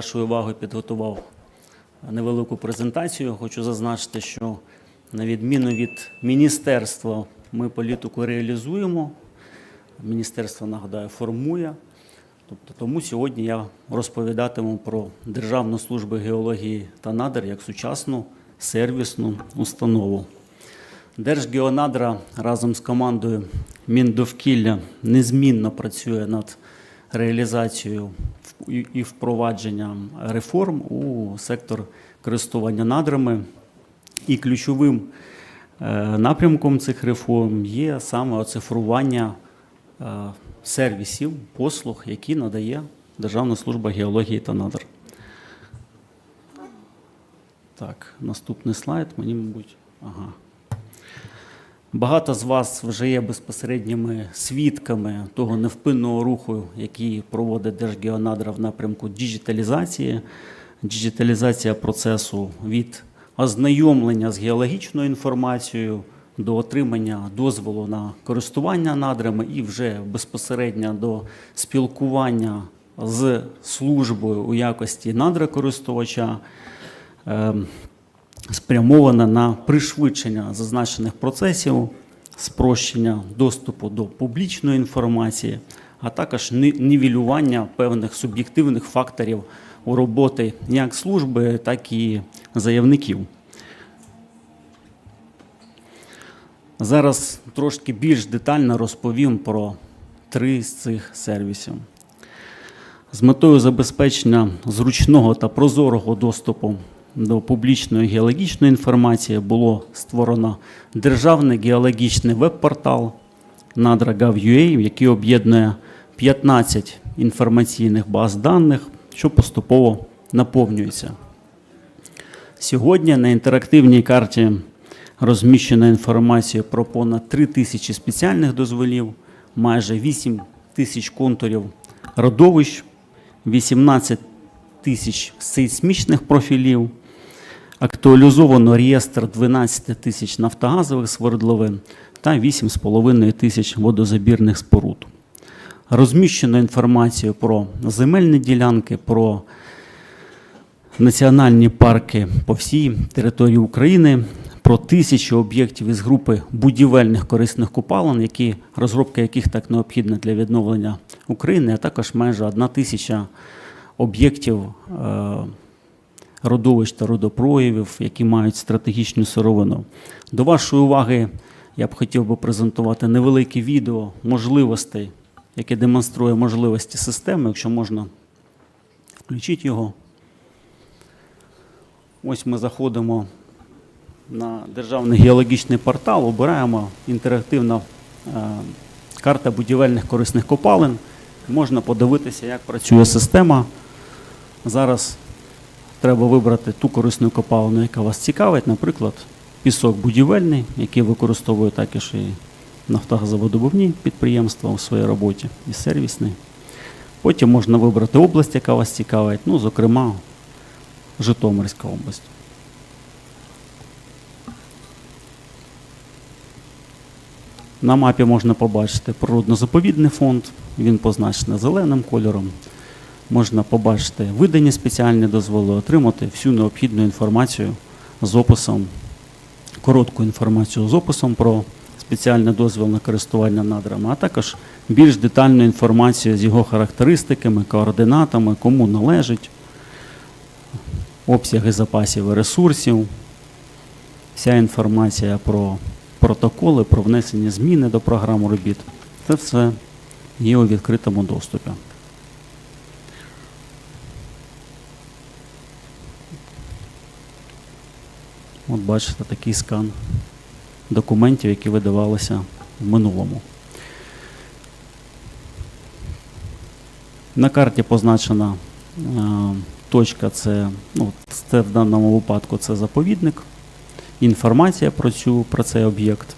вашої уваги підготував невелику презентацію. Хочу зазначити, що на відміну від міністерства, ми політику реалізуємо. Міністерство, нагадаю, формує. Тобто, тому сьогодні я розповідатиму про Державну службу геології та надр як сучасну сервісну установу. Держгеонадра разом з командою Міндовкілля незмінно працює над реалізацією і- впровадженням реформ у сектор користування надрами. І ключовим е, напрямком цих реформ є саме оцифрування е, сервісів, послуг, які надає Державна служба геології та надр. Так, наступний слайд, мені, мабуть, ага. Багато з вас вже є безпосередніми свідками того невпинного руху, який проводить Держгеонадра в напрямку діджиталізації, діджиталізація процесу від ознайомлення з геологічною інформацією до отримання дозволу на користування надрами і вже безпосередньо до спілкування з службою у якості надрокористувача. Спрямована на пришвидшення зазначених процесів, спрощення доступу до публічної інформації, а також нівелювання певних суб'єктивних факторів у роботи як служби, так і заявників. Зараз трошки більш детально розповім про три з цих сервісів. З метою забезпечення зручного та прозорого доступу до публічної геологічної інформації було створено державний геологічний веб-портал Nadra.gov.ua, який об'єднує 15 інформаційних баз даних, що поступово наповнюється. Сьогодні на інтерактивній карті розміщена інформація про понад 3 тисячі спеціальних дозволів, майже 8 тисяч контурів родовищ, 18 тисяч сейсмічних профілів, актуалізовано реєстр 12 тисяч нафтогазових свердловин та 8,5 тисяч водозабірних споруд. Розміщено інформацію про земельні ділянки, про національні парки по всій території України, про тисячі об'єктів із групи будівельних корисних купалин, які, розробка яких так необхідна для відновлення України, а також майже одна тисяча об'єктів е, родовищ та родопроявів, які мають стратегічну сировину. До вашої уваги я б хотів би презентувати невелике відео можливостей, яке демонструє можливості системи, якщо можна включити його. Ось ми заходимо на державний геологічний портал, обираємо інтерактивна е, карта будівельних корисних копалин. Можна подивитися, як працює система. Зараз треба вибрати ту корисну копалину, яка вас цікавить, наприклад, пісок будівельний, який використовує також і нафтогазовидобувні підприємства у своїй роботі, і сервісний. Потім можна вибрати область, яка вас цікавить, ну, зокрема, Житомирська область. На мапі можна побачити природно-заповідний фонд, він позначений зеленим кольором. Можна побачити видані спеціальні дозволи, отримати всю необхідну інформацію з описом, коротку інформацію з описом про спеціальний дозвіл на користування надрами, а також більш детальну інформацію з його характеристиками, координатами, кому належить, обсяги запасів і ресурсів, вся інформація про протоколи, про внесення зміни до програм робіт. Це все є у відкритому доступі. От бачите такий скан документів, які видавалися в минулому. На карті позначена е, точка, це, ну, це в даному випадку це заповідник. Інформація про, цю, про цей об'єкт.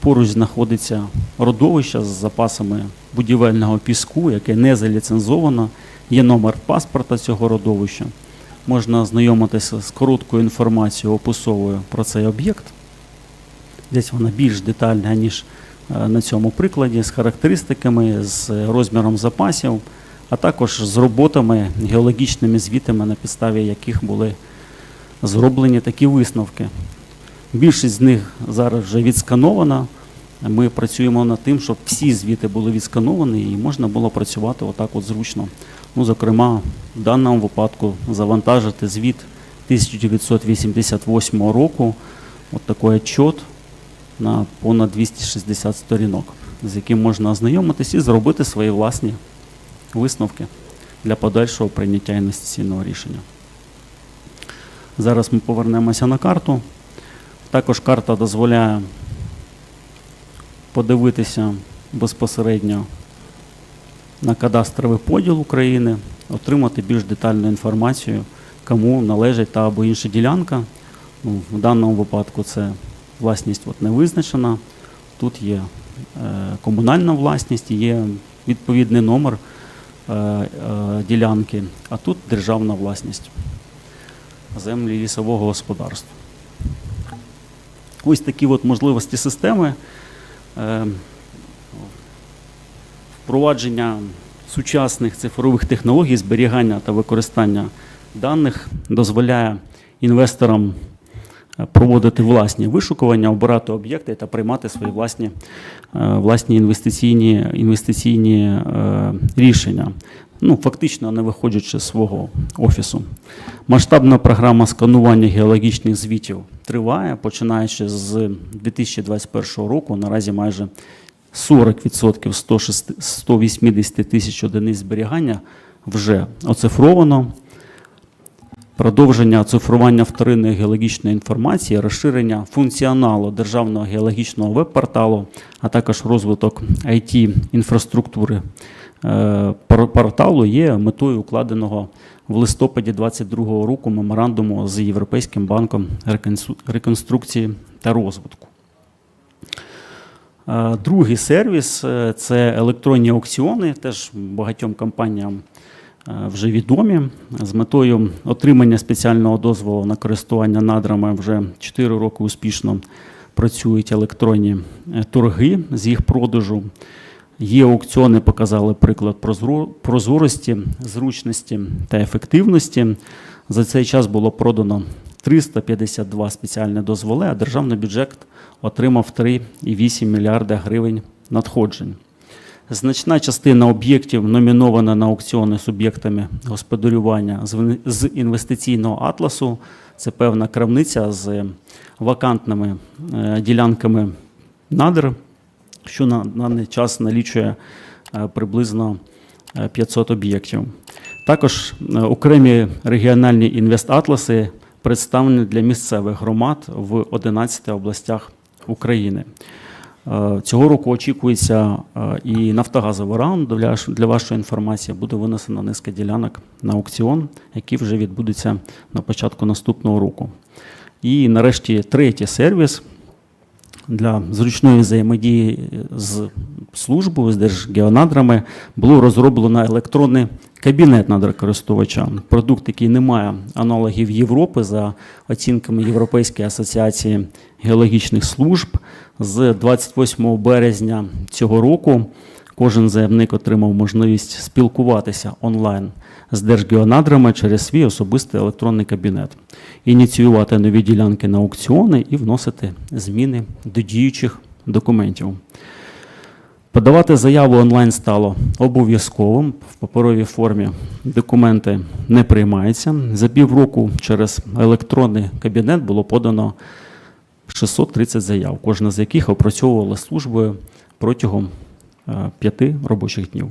Поруч знаходиться родовище з запасами будівельного піску, яке не заліцензовано. Є номер паспорта цього родовища. Можна ознайомитися з короткою інформацією описовою про цей об'єкт. Десь вона більш детальна, ніж е, на цьому прикладі, з характеристиками, з розміром запасів, а також з роботами, геологічними звітами, на підставі яких були зроблені такі висновки. Більшість з них зараз вже відсканована. Ми працюємо над тим, щоб всі звіти були відскановані і можна було працювати отак от зручно. Ну, зокрема, в даному випадку завантажити звіт 1988 року, от такий отчет на понад 260 сторінок, з яким можна ознайомитись і зробити свої власні висновки для подальшого прийняття інвестиційного рішення. Зараз ми повернемося на карту. Також карта дозволяє подивитися безпосередньо на кадастровий поділ України, отримати більш детальну інформацію, кому належить та або інша ділянка. Ну, в даному випадку це власність от не визначена. Тут є е, комунальна власність, є відповідний номер е, е, ділянки, а тут державна власність землі лісового господарства. Ось такі от можливості системи. Е, Впровадження сучасних цифрових технологій зберігання та використання даних дозволяє інвесторам е, проводити власні вишукування, обирати об'єкти та приймати свої власні, е, власні інвестиційні, інвестиційні е, рішення. Ну, фактично не виходячи з свого офісу. Масштабна програма сканування геологічних звітів триває, починаючи з 2021 року. Наразі майже 40% 106 180 тисяч одиниць зберігання вже оцифровано. Продовження оцифрування вторинної геологічної інформації, розширення функціоналу державного геологічного веб-порталу, а також розвиток IT-інфраструктури е, порталу є метою укладеного в листопаді 2022 року меморандуму з Європейським банком реконструкції та розвитку. Другий сервіс е, це електронні аукціони, теж багатьом компаніям е, вже відомі. З метою отримання спеціального дозволу на користування надрами вже 4 роки успішно працюють електронні е, торги з їх продажу. Є аукціони, показали приклад прозоро- прозорості, зручності та ефективності. За цей час було продано 352 спеціальні дозволи, а державний бюджет отримав 3,8 мільярда гривень надходжень. Значна частина об'єктів номінована на аукціони суб'єктами господарювання з інвестиційного атласу. Це певна крамниця з вакантними е, ділянками надр, що на даний час налічує е, приблизно е, 500 об'єктів. Також е, окремі регіональні інвестатласи представлені для місцевих громад в 11 областях України. Е, Цього року очікується е, і нафтогазовий раунд. Для, вашої інформації буде винесена низка ділянок на аукціон, який вже відбудеться на початку наступного року. І нарешті третій сервіс для зручної взаємодії з службою, з держгеонадрами було розроблено електронний кабінет надрокористувача. Продукт, який не має аналогів Європи за оцінками Європейської асоціації геологічних служб. З 28 березня цього року кожен заявник отримав можливість спілкуватися онлайн з держгеонадрами через свій особистий електронний кабінет, ініціювати нові ділянки на аукціони і вносити зміни до діючих документів. Подавати заяву онлайн стало обов'язковим в паперовій формі. Документи не приймаються. За півроку через електронний кабінет було подано 630 заяв, кожна з яких опрацьовувала службою протягом е, п'яти робочих днів.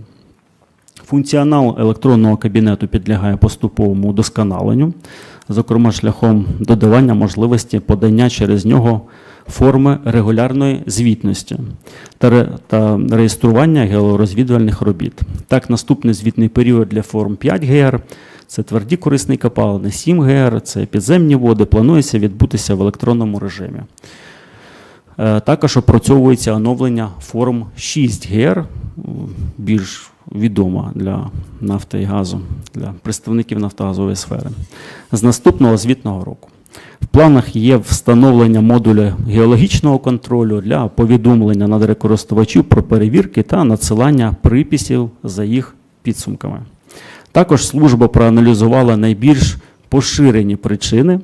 Функціонал електронного кабінету підлягає поступовому удосконаленню, зокрема шляхом додавання можливості подання через нього форми регулярної звітності та, реєстрування георозвідувальних робіт. Так, наступний звітний період для форм 5 ГР це тверді корисні копалини, 7 ГР, це підземні води, планується відбутися в електронному режимі. Е, Також опрацьовується оновлення форм 6 ГР, більш відома для нафти і газу, для представників нафтогазової сфери, з наступного звітного року. В планах є встановлення модуля геологічного контролю для повідомлення надрокористувачів про перевірки та надсилання приписів за їх підсумками. Також служба проаналізувала найбільш поширені причини,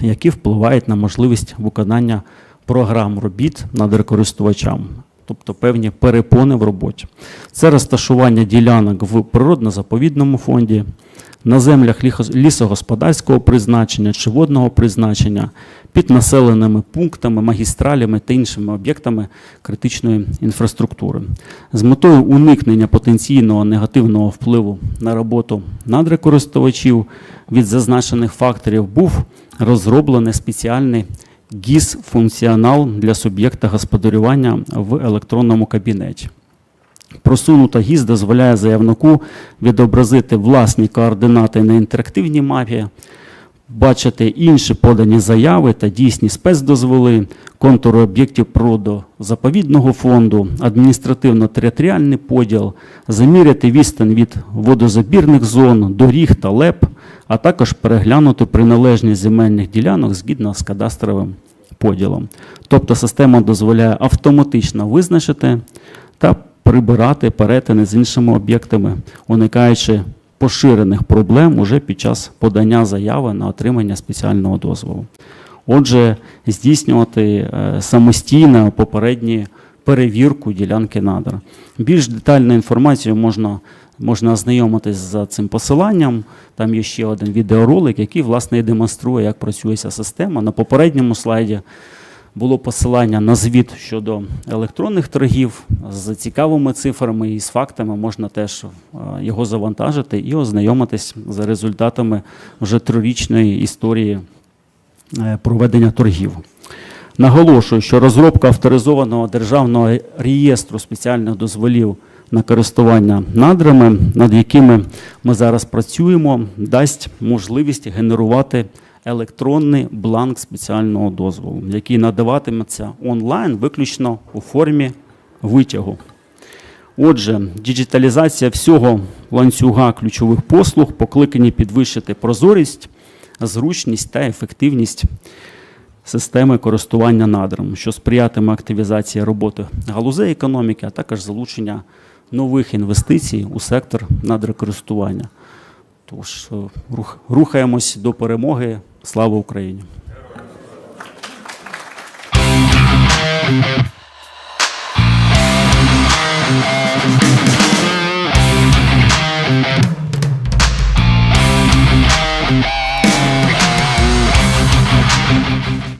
які впливають на можливість виконання програм робіт над користувачам, тобто певні перепони в роботі. Це розташування ділянок в природно-заповідному фонді, на землях лісогосподарського призначення чи водного призначення, під населеними пунктами, магістралями та іншими об'єктами критичної інфраструктури. З метою уникнення потенційного негативного впливу на роботу надрокористувачів від зазначених факторів був розроблений спеціальний ГІС-функціонал для суб'єкта господарювання в електронному кабінеті. Просунута ГІС дозволяє заявнику відобразити власні координати на інтерактивній мапі, бачити інші подані заяви та дійсні спецдозволи, контури об'єктів природозаповідного фонду, адміністративно-територіальний поділ, заміряти відстань від водозабірних зон, доріг та леп, а також переглянути приналежність земельних ділянок згідно з кадастровим поділом. Тобто система дозволяє автоматично визначити та прибирати перетини з іншими об'єктами, уникаючи поширених проблем уже під час подання заяви на отримання спеціального дозволу. Отже, здійснювати е, самостійно попередню перевірку ділянки надр. Більш детальну інформацію можна, можна ознайомитись за цим посиланням. Там є ще один відеоролик, який власне і демонструє, як працює ця система. На попередньому слайді було посилання на звіт щодо електронних торгів з цікавими цифрами і з фактами. Можна теж е, його завантажити і ознайомитись за результатами вже трирічної історії е, проведення торгів. Наголошую, що розробка авторизованого державного реєстру спеціальних дозволів на користування надрами, над якими ми зараз працюємо, дасть можливість генерувати електронний бланк спеціального дозволу, який надаватиметься онлайн виключно у формі витягу. Отже, діджиталізація всього ланцюга ключових послуг покликані підвищити прозорість, зручність та ефективність системи користування надрами, що сприятиме активізації роботи галузей економіки, а також залучення нових інвестицій у сектор надрокористування. Тож е, рухаємось до перемоги. Слава Україні!